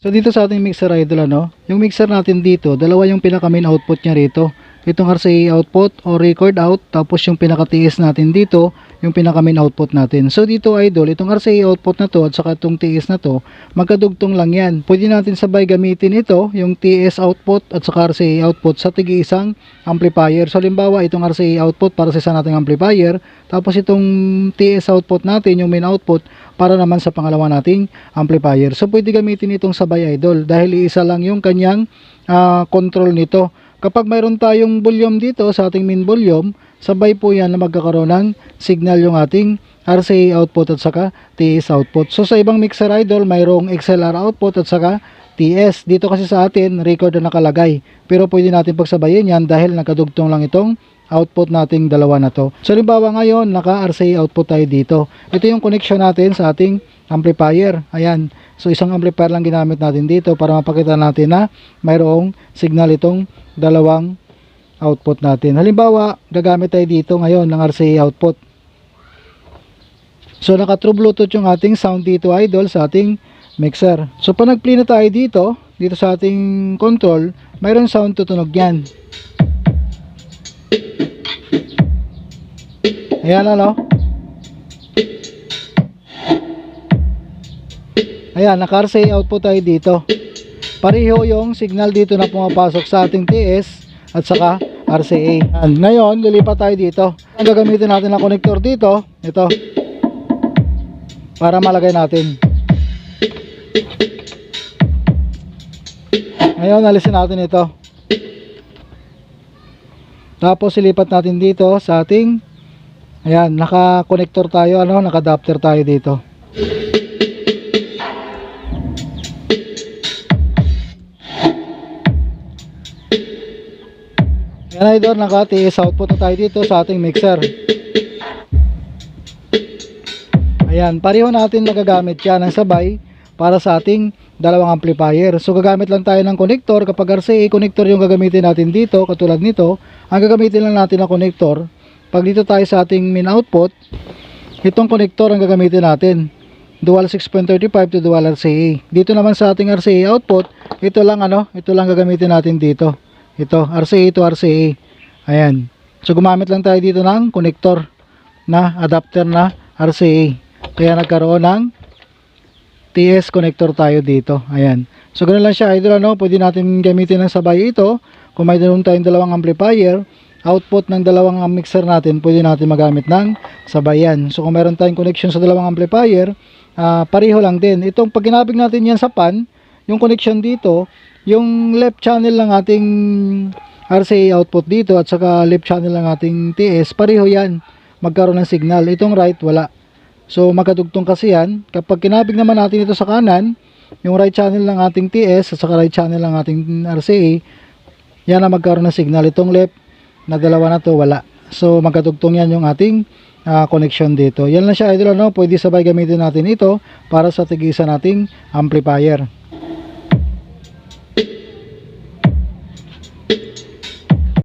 So dito sa ating mixer idol ano, yung mixer natin dito, dalawa yung pinaka main output niya rito. Itong RCA output o record out, tapos yung pinaka TS natin dito, yung pinaka main output natin. So dito idol, itong RCA output na to at saka itong TS na to, magkadugtong lang yan. Pwede natin sabay gamitin ito, yung TS output at saka RCA output sa tigi isang amplifier. So halimbawa itong RCA output para sa isa nating amplifier, tapos itong TS output natin, yung main output, para naman sa pangalawa nating amplifier. So pwede gamitin itong sabay idol dahil iisa lang yung kanyang ah, control nito. Kapag mayroon tayong volume dito sa ating main volume, sabay po yan na magkakaroon ng signal yung ating RCA output at saka TS output. So sa ibang mixer idol, mayroong XLR output at saka TS. Dito kasi sa atin, record na nakalagay. Pero pwede natin pagsabayin yan dahil nakadugtong lang itong output nating dalawa na to. So halimbawa ngayon, naka RCA output tayo dito. Ito yung connection natin sa ating amplifier. Ayan. So isang amplifier lang ginamit natin dito para mapakita natin na mayroong signal itong dalawang output natin. Halimbawa, gagamit tayo dito ngayon ng RCA output. So naka true bluetooth yung ating sound dito idol sa ating mixer. So pag nag-play na tayo dito, dito sa ating control, mayroong sound tutunog yan. Ayan ano. Ayan, naka-RCA output tayo dito. Pareho yung signal dito na pumapasok sa ating TS at saka RCA. Ayan, ngayon, lilipat tayo dito. Ang gagamitin natin na connector dito, ito. Para malagay natin. Ngayon, alisin natin ito. Tapos, ilipat natin dito sa ating Ayan, naka-connector tayo, ano, naka-adapter tayo dito. Ayan idol, naka-TS output na tayo dito sa ating mixer. Ayan, pareho natin nagagamit yan ng sabay para sa ating dalawang amplifier. So gagamit lang tayo ng connector kapag RCA connector yung gagamitin natin dito, katulad nito, ang gagamitin lang natin na connector pag dito tayo sa ating main output, itong connector ang gagamitin natin. Dual 6.35 to dual RCA. Dito naman sa ating RCA output, ito lang ano, ito lang gagamitin natin dito. Ito, RCA to RCA. Ayan. So gumamit lang tayo dito ng connector na adapter na RCA. Kaya nagkaroon ng TS connector tayo dito. Ayan. So ganun lang siya, idol ano, pwede natin gamitin ng sabay ito. Kung may dalawang tayong dalawang amplifier, output ng dalawang mixer natin, pwede natin magamit ng sabayan. So kung meron tayong connection sa dalawang amplifier, ah, pareho lang din. Itong pag natin yan sa pan, yung connection dito, yung left channel ng ating RCA output dito at saka left channel ng ating TS, pareho yan. Magkaroon ng signal. Itong right, wala. So magkadugtong kasi yan. Kapag kinabig naman natin ito sa kanan, yung right channel ng ating TS at saka right channel ng ating RCA, yan ang magkaroon ng signal. Itong left, na dalawa na to wala. So magkatugtong yan yung ating ah, connection dito. Yan lang siya idol ano, pwede sabay gamitin natin ito para sa tigisa nating amplifier.